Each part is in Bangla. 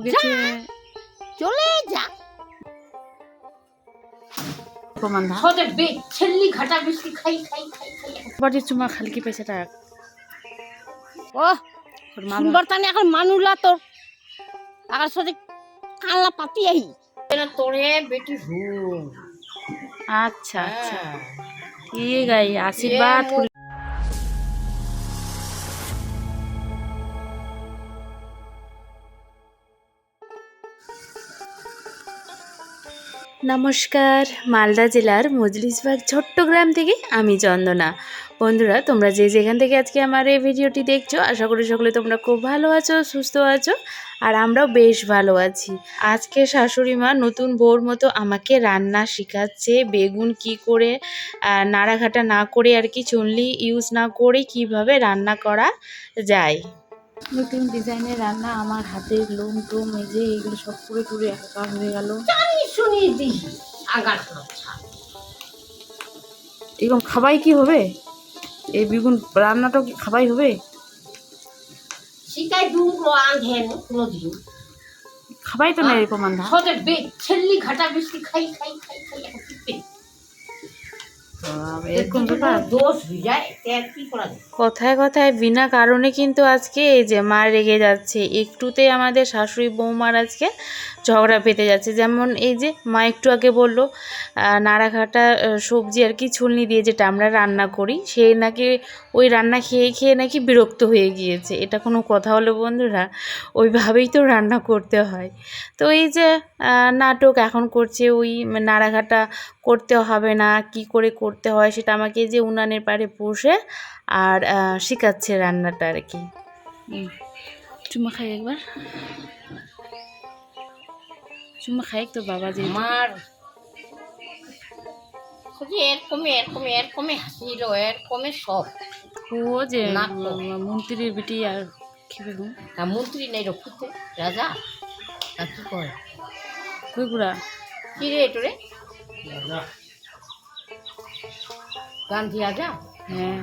গেছে। চলে যা। চুমা খালকি ও এখন মানুলা তোর। কানলা পাতি তোরে বেটি আচ্ছা আচ্ছা। ঠিক আছে আশীর্বাদ নমস্কার, মালদা জেলার মজলিসবাগ ছোট্ট গ্রাম থেকে আমি চন্দনা। বন্ধুরা, তোমরা যে যেখান থেকে আজকে আমার এই ভিডিওটি দেখছ, আশা করি সকলে তোমরা খুব ভালো আছো, সুস্থ আছো, আর আমরাও বেশ ভালো আছি। আজকে শাশুড়ি মা নতুন বউর মতো আমাকে রান্না শেখাচ্ছে, বেগুন কি করে নাড়াঘাটা না করে আর কি, চুনলি ইউজ না করে কীভাবে রান্না করা যায়। নতুন ডিজাইনের রান্না আমার হাতের লোম টোম এই যে এগুলো সব পুরো টুরে একাকার হয়ে গেল। শুনি দি আগার এরকম খাবাই কি হবে? এই বেগুন রান্নাটাও কি খাবাই হবে? শিকাই আন্ধেন কোনোদিন। খাবাই তো না এরকম আন্ধা ছেল্লি ঘাটা বেশি খাই খাই খাই খাই। কথায় কথায় বিনা কারণে কিন্তু আজকে এই যে মা রেগে যাচ্ছে একটুতেই আমাদের শাশুড়ি বৌমার আজকে ঝগড়া পেতে যাচ্ছে। যেমন এই যে মা একটু আগে বলল নাড়াঘাটা সবজি আর কি ছুলনি দিয়ে যেটা আমরা রান্না করি সে নাকি ওই রান্না খেয়ে খেয়ে নাকি বিরক্ত হয়ে গিয়েছে। এটা কোনো কথা হলো বন্ধুরা? ওইভাবেই তো রান্না করতে হয়। তো এই যে নাটক এখন করছে ওই নাড়াঘাটা করতে হবে না কি করে করতে হয় সেটা আমাকে যে উনানের পাড়ে বসে আর শেখাচ্ছে রান্নাটা আর কি। চুমা খাই একবার। চুমা খাই তো বাবা যে আমার যে এরকমই এরকমই এরকমই হাসিল এরকমই সব ও যে মন্ত্রীর বিটি আর তা মন্ত্রী নেই রক্ষিতে রাজা। তা কি করে কি রে? গান্ধী রাজা হ্যাঁ।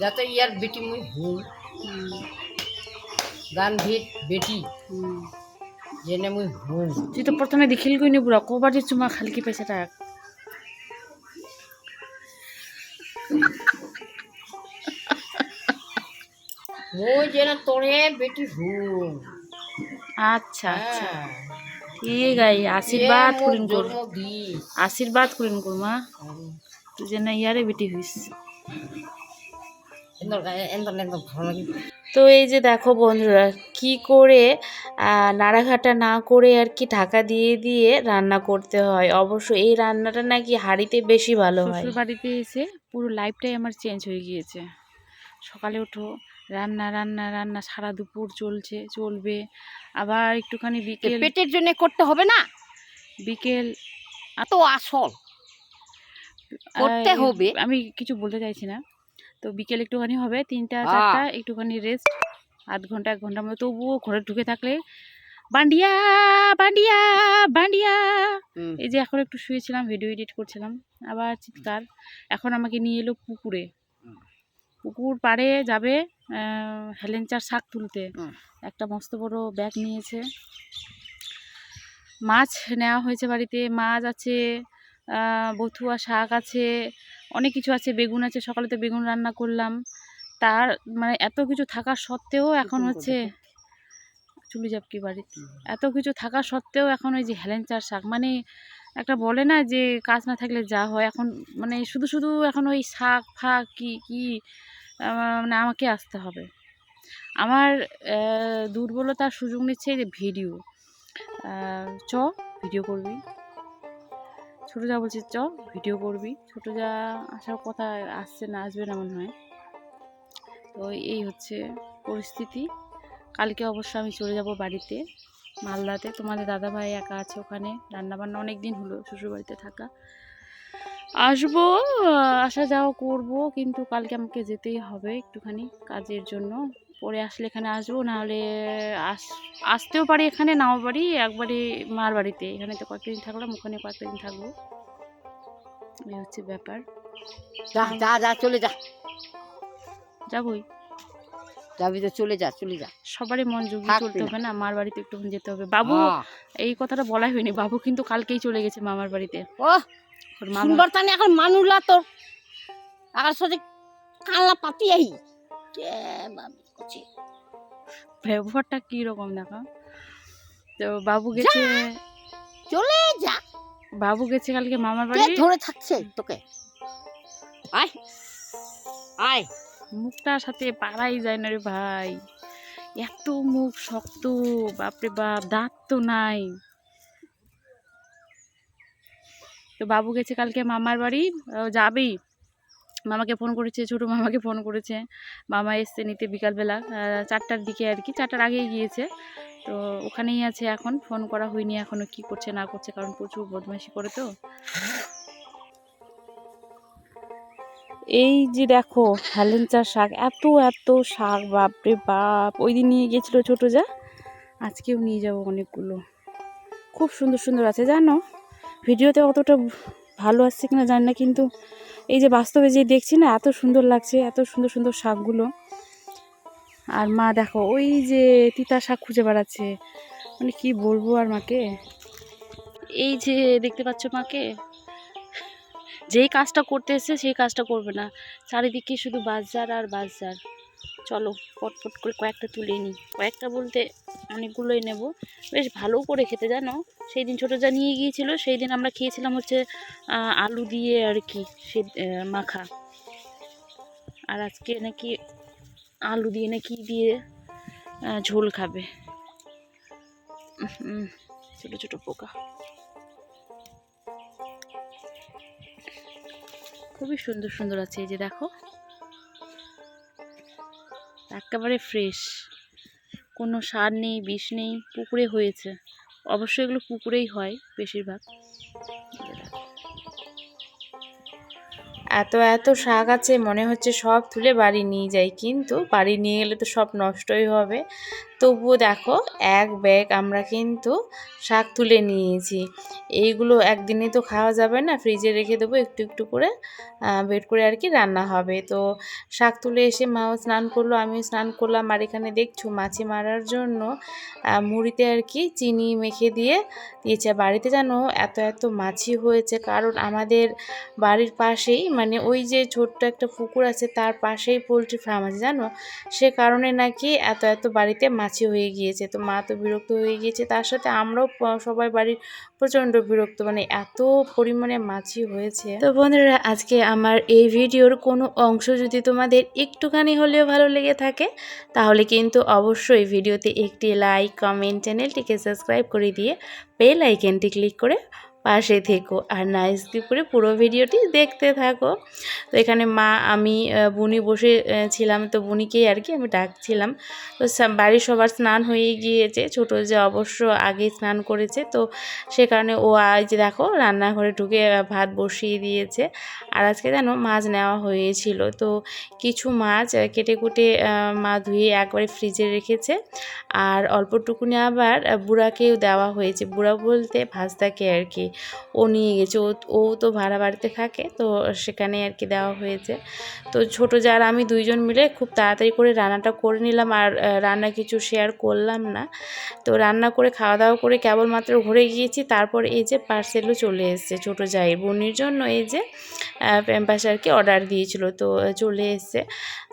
যাতে ইয়ার বেটি মুই হুম। হুম, গান্ধীর বেটি। হুম। যেনে মুই হুম। তুই তো প্রথমে দেখিল কই নি বুড়া কবার যে চুমা খালকি পয়সাটা মুই যেন তোরে বেটি হুম। আচ্ছা আচ্ছা। আশীর্বাদ করিন কর। আশীর্বাদ করিন কর মা। তুই যেন ইয়ারে বেটি হইস। তো এই যে দেখো বন্ধুরা কি করে নাড়াঘাটা না করে আর কি ঢাকা দিয়ে দিয়ে রান্না করতে হয়। অবশ্য এই রান্নাটা নাকি হাঁড়িতে বেশি ভালো হয়। বাড়িতে এসে পুরো লাইফটাই আমার চেঞ্জ হয়ে গিয়েছে। সকালে ওঠো রান্না রান্না রান্না সারা দুপুর চলছে চলবে। আবার একটুখানি বিকেল পেটের জন্য করতে হবে না? বিকেল তো আসল। করতে হবে। আমি কিছু বলতে চাইছি না। তো বিকেল একটুখানি হবে তিনটা। চারটা একটুখানি রেস্ট আধ ঘণ্টা এক ঘণ্টার মতো। তবুও ঘরে ঢুকে থাকলে বান্ডিয়া বান্ডিয়া বান্ডিয়া। এই যে এখন একটু শুয়েছিলাম ভিডিও এডিট করছিলাম। আবার চিৎকার। এখন আমাকে নিয়ে এলো পুকুরে। পুকুর পাড়ে যাবে হেলেঞ্চার শাক তুলতে। একটা মস্ত বড় ব্যাগ নিয়েছে। মাছ নেওয়া হয়েছে বাড়িতে মাছ আছে বথুয়া শাক আছে অনেক কিছু আছে বেগুন আছে সকালে তো বেগুন রান্না করলাম। তার মানে এত কিছু থাকা সত্ত্বেও এখন হচ্ছে চুলি যাবকি বাড়িতে এত কিছু থাকা সত্ত্বেও এখন ওই যে হেলেঞ্চার শাক মানে একটা বলে না যে কাজ না থাকলে যা হয়। এখন মানে শুধু শুধু এখন ওই শাক ফাক কি কি মানে আমাকে আসতে হবে। আমার দুর্বলতার সুযোগ নিচ্ছে যে ভিডিও। চ, ভিডিও করবি। ছোটো যা বলছি, চ, ভিডিও করবি। ছোটো যা আসার কথা আসছে না, আসবে না মনে হয়। তো এই হচ্ছে পরিস্থিতি। কালকে অবশ্য আমি চলে যাব বাড়িতে, মালদাতে। তোমাদের দাদা ভাই একা আছে ওখানে। রান্নাবান্না অনেক দিন হলো, শ্বশুরবাড়িতে থাকা। আসব আসা যাওয়া করব কিন্তু কালকে আমাকে যেতেই হবে একটুখানি কাজের জন্য। পরে আসলে এখানে আসব নাহলে আস আসতেও পারি এখানে নাও পারি একবারে মার বাড়িতে। এখানে তো কয়েকটা দিন থাকলাম ওখানে কয়েকটা দিন থাকব। এই হচ্ছে ব্যাপার। যা যা যা চলে যা। যাবই। যাবি তো চলে যা চলে যা। সবারই মন জুগিয়ে চলতে হবে না মার বাড়িতে একটু যেতে হবে। বাবু হ্যাঁ। এই কথাটা বলাই হয়নি। বাবু কিন্তু কালকেই চলে গেছে মামার বাড়িতে। ও মামা। সুন্দর এখন মানুলা তোর। আকার সাথে কানলা পাতি আই কে বাবি করছি ব্যবহারটা কি রকম দেখা। তো বাবু গেছে। চলে যা। বাবু গেছে কালকে মামার বাড়ি। ধরে থাকছে তোকে? আয়। আয়। মুখটার সাথে পারাই যায় না রে ভাই। এত মুখ শক্ত বাপরে বাপ দাঁত তো নাই তো বাবু গেছে কালকে মামার বাড়ি যাবেই। মামাকে ফোন করেছে, ছোটো মামাকে ফোন করেছে। মামা এসছে নিতে বিকালবেলা চারটার দিকে আর কি, চারটার আগেই গিয়েছে। তো ওখানেই আছে এখন ফোন করা হয়নি এখনও কি করছে না করছে, কারণ প্রচুর বদমাইশি করে তো। এই যে দেখো হেলেঞ্চার শাক, এত এত শাক, বাপরে বাপ। ওই দিন নিয়ে গেছিল ছোটো যা, আজকেও নিয়ে যাব অনেকগুলো। খুব সুন্দর সুন্দর আছে, জানো? ভিডিওতে অতটা ভালো আসছে কিনা জানি না, কিন্তু এই যে বাস্তবে যে দেখছি না, এত সুন্দর লাগছে, এত সুন্দর সুন্দর শাকগুলো। আর মা দেখো, ওই যে তিতা শাক খুঁজে বেড়াচ্ছে। মানে কি বলব আর মাকে? এই যে দেখতে পাচ্ছ মাকে? যেই কাজটা করতে এসছে, সেই কাজটা করবে না। চারিদিকে শুধু বাজার আর বাজার। চলো পটপট করে কয়েকটা তুলে নিই। কয়েকটা বলতে অনেকগুলোই নেব। বেশ ভালো করে খেতে জানো? সেই দিন ছোটো যা নিয়ে গিয়েছিল সেই দিন আমরা খেয়েছিলাম হচ্ছে আলু দিয়ে আর কি, সে মাখা। আর আজকে নাকি আলু দিয়ে নাকি দিয়ে ঝোল খাবে। ছোটো ছোটো পোকা। খুবই সুন্দর সুন্দর আছে এই যে দেখো। একেবারে ফ্রেশ কোনো সার নেই, বিষ নেই, পুকুরে হয়েছে। অবশ্যই এগুলো পুকুরেই হয় বেশিরভাগ। এত এত শাক আছে, মনে হচ্ছে সব তুলে বাড়ি নিয়ে যাই। কিন্তু বাড়ি নিয়ে গেলে তো সব নষ্টই হবে। তবুও দেখো, এক ব্যাগ আমরা কিন্তু শাক তুলে নিয়েছি। এইগুলো একদিনে তো খাওয়া যাবে না ফ্রিজে রেখে দেবো, একটু একটু করে বেড করে আর কি রান্না হবে। তো শাক তুলে এসে মাও স্নান করল, আমিও স্নান করলাম। আর এখানে দেখছ, মাছি মারার জন্য মুড়িতে আর কি চিনি মেখে দিয়ে দিয়েছে। বাড়িতে জানো, এত এত মাছি হয়েছে, কারণ আমাদের বাড়ির পাশেই মানে ওই যে ছোট্ট একটা পুকুর আছে, তার পাশেই পোলট্রি ফার্ম আছে, জানো? সে কারণে নাকি এত এত বাড়িতে মাছি হয়ে গিয়েছে, তো মা তো বিরক্ত হয়ে গিয়েছে। তার সাথে আমরাও সবাই বাড়ির প্রচণ্ড বিরক্ত মানে এত পরিমাণে মাছি হয়েছে। তো বন্ধুরা, আজকে আমার এই ভিডিওর কোনো অংশ যদি তোমাদের একটুখানি হলেও ভালো লেগে থাকে, তাহলে কিন্তু অবশ্যই ভিডিওতে একটি লাইক, কমেন্ট, চ্যানেলটিকে সাবস্ক্রাইব করে দিয়ে বেল আইকনটি ক্লিক করে পাশে থেকো। আর নাইস করে পুরো ভিডিওটি দেখতে থাকো। তো এখানে মা, আমি বুনি বসে ছিলাম। তো বুনিকেই আর কি আমি ডাকছিলাম। তো বাড়ির সবার স্নান হয়ে গিয়েছে। ছোটো যে অবশ্য আগেই স্নান করেছে। তো সে কারণে ও আজ দেখো, রান্নাঘরে ঢুকে ভাত বসিয়ে দিয়েছে। আর আজকে যেন মাছ নেওয়া হয়েছিল। তো কিছু মাছ কেটে কুটে মা ধুয়ে একবারে ফ্রিজে রেখেছে। আর অল্পটুকুনি আবার বুড়াকেও দেওয়া হয়েছে। বুড়া বলতে ভাজতাকে আর কি। ও নিয়ে গেছে। ও ও তো ভাড়া বাড়িতে থাকে, তো সেখানে আর কি দেওয়া হয়েছে। তো ছোটো যার আমি দুইজন মিলে খুব তাড়াতাড়ি করে রান্নাটা করে নিলাম আর রান্না কিছু শেয়ার করলাম না। তো রান্না করে খাওয়া দাওয়া করে কেবলমাত্র ঘুরে গিয়েছি, তারপর এই যে পার্সেলও চলে এসেছে ছোটো যাই বোনের জন্য এই যে প্যাম্পাস আর কি অর্ডার দিয়েছিল, তো চলে এসছে।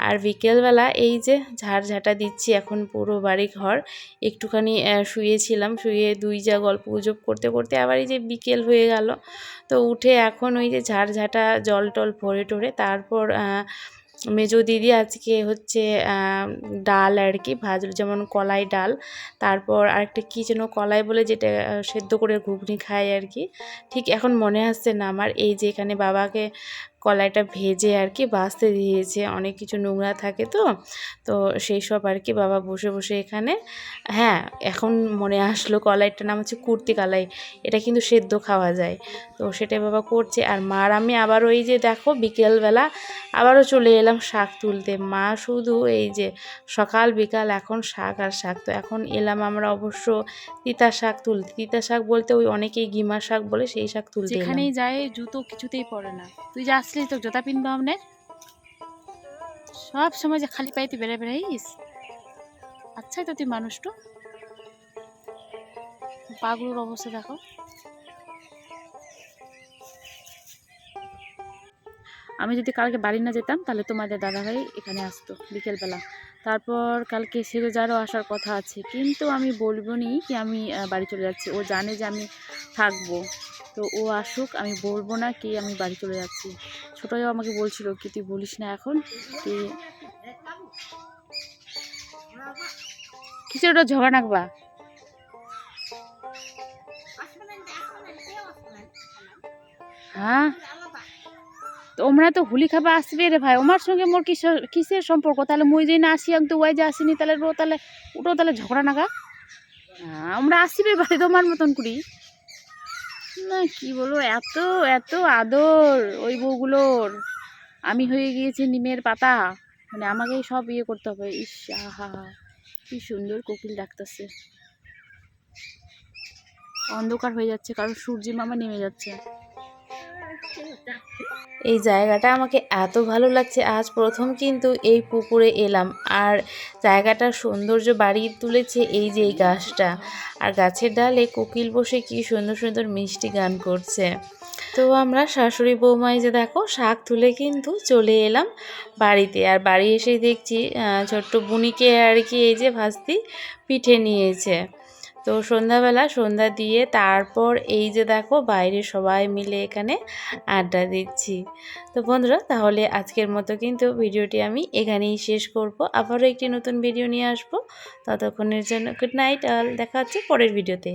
আর বিকেলবেলা এই যে ঝাড় ঝাঁটা দিচ্ছি এখন পুরো বাড়ি ঘর একটুখানি শুয়েছিলাম, শুয়ে দুই যা গল্প গুজব করতে করতে আবার এই যে বিকেল হয়ে গেল। তো উঠে এখন ওই যে ঝাড় ঝাঁটা জল টল ভরে টরে তারপর মেজো দিদি আজকে হচ্ছে ডাল আর কি ভাজলো, যেমন কলাই ডাল। তারপর আরেকটা কী যেন কলাই বলে যেটা সেদ্ধ করে ঘুগনি খায় আর কি। ঠিক এখন মনে আসছে না আমার, এই যে এখানে বাবাকে কলাইটা ভেজে আর কি বাছতে দিয়েছে। অনেক কিছু নোংরা থাকে তো। তো সেই সব আর কি বাবা বসে বসে এখানে হ্যাঁ এখন মনে আসলো কলাইটার নাম হচ্ছে কুর্তি কালাই। এটা কিন্তু সেদ্ধ খাওয়া যায়। তো সেটাই বাবা করছে। আর মার আমি আবার ওই যে দেখো বিকেলবেলা আবারও চলে এলাম শাক তুলতে। মা শুধু এই যে সকাল, বিকাল, এখন শাক আর শাক। তো এখন এলাম আমরা অবশ্য তিতা শাক তুলতে। তিতা শাক বলতে ওই অনেকেই গিমা শাক বলে সেই শাক তুলতে এখানেই যায় জুতো কিছুতেই পরে না। তুই যে আসলি তো জোতা পিনবো আমনে সব সময় যে খালি পাইতে বেড়ে বেড়াইস? আচ্ছাই তো তুই মানুষটা পাগুলোর অবস্থা দেখো। আমি যদি কালকে বাড়ি না যেতাম, তাহলে তোমাদের দাদাভাই এখানে আসতো বিকেলবেলা। তারপর কালকে সেরেজারও আসার কথা আছে। কিন্তু আমি বলব নি কি আমি বাড়ি চলে যাচ্ছি। ও জানে যে আমি থাকব। তো ও আসুক আমি বলব না কি আমি বাড়ি চলে যাচ্ছি। ছোটোও আমাকে বলছিল কি তুই বলিস না এখন কি কিছু ওটা ঝগড়া নাকবা? হ্যাঁ? তোমরা তো হোলি খাবা আসবে রে ভাই আমার সঙ্গে মোর কিসের কিসের সম্পর্ক? তাহলে মুই যদি না আসি আমি তো ওই যে আসিনি তাহলে রো তাহলে ওটাও তাহলে ঝগড়া নাগা? হ্যাঁ, আমরা আসিবে ভাই তোমার মতন করি। না, কি বলব, এত এত আদর ওই বউগুলোর। আমি হয়ে গিয়েছি নিমের পাতা। মানে আমাকেই সব ইয়ে করতে হবে। ইস, আহা, কি সুন্দর কোকিল ডাকতেছে। অন্ধকার হয়ে যাচ্ছে কারণ সূর্যি মামা নেমে যাচ্ছে। এই জায়গাটা আমাকে এত ভালো লাগছে, আজ প্রথম কিন্তু এই পুকুরে এলাম। আর জায়গাটার সৌন্দর্য বাড়িয়ে তুলেছে এই যে এই গাছটা। আর গাছের ডালে কোকিল বসে কি সুন্দর সুন্দর মিষ্টি গান করছে। তো আমরা শাশুড়ি বৌমাই যে দেখো, শাক তুলে কিন্তু চলে এলাম বাড়িতে। আর বাড়ি এসেই দেখছি ছোট্ট বুনিকে আর কি এই যে ভাস্তি পিঠে নিয়েছে। তো সন্ধ্যাবেলা সন্ধ্যা দিয়ে তারপর এই যে দেখো বাইরে সবাই মিলে এখানে আড্ডা দিচ্ছি। তো বন্ধুরা, তাহলে আজকের মতো কিন্তু ভিডিওটি আমি এখানেই শেষ করব। আবারও একটি নতুন ভিডিও নিয়ে আসব। ততক্ষণের জন্য গুড নাইট অল। দেখা হচ্ছে পরের ভিডিওতে।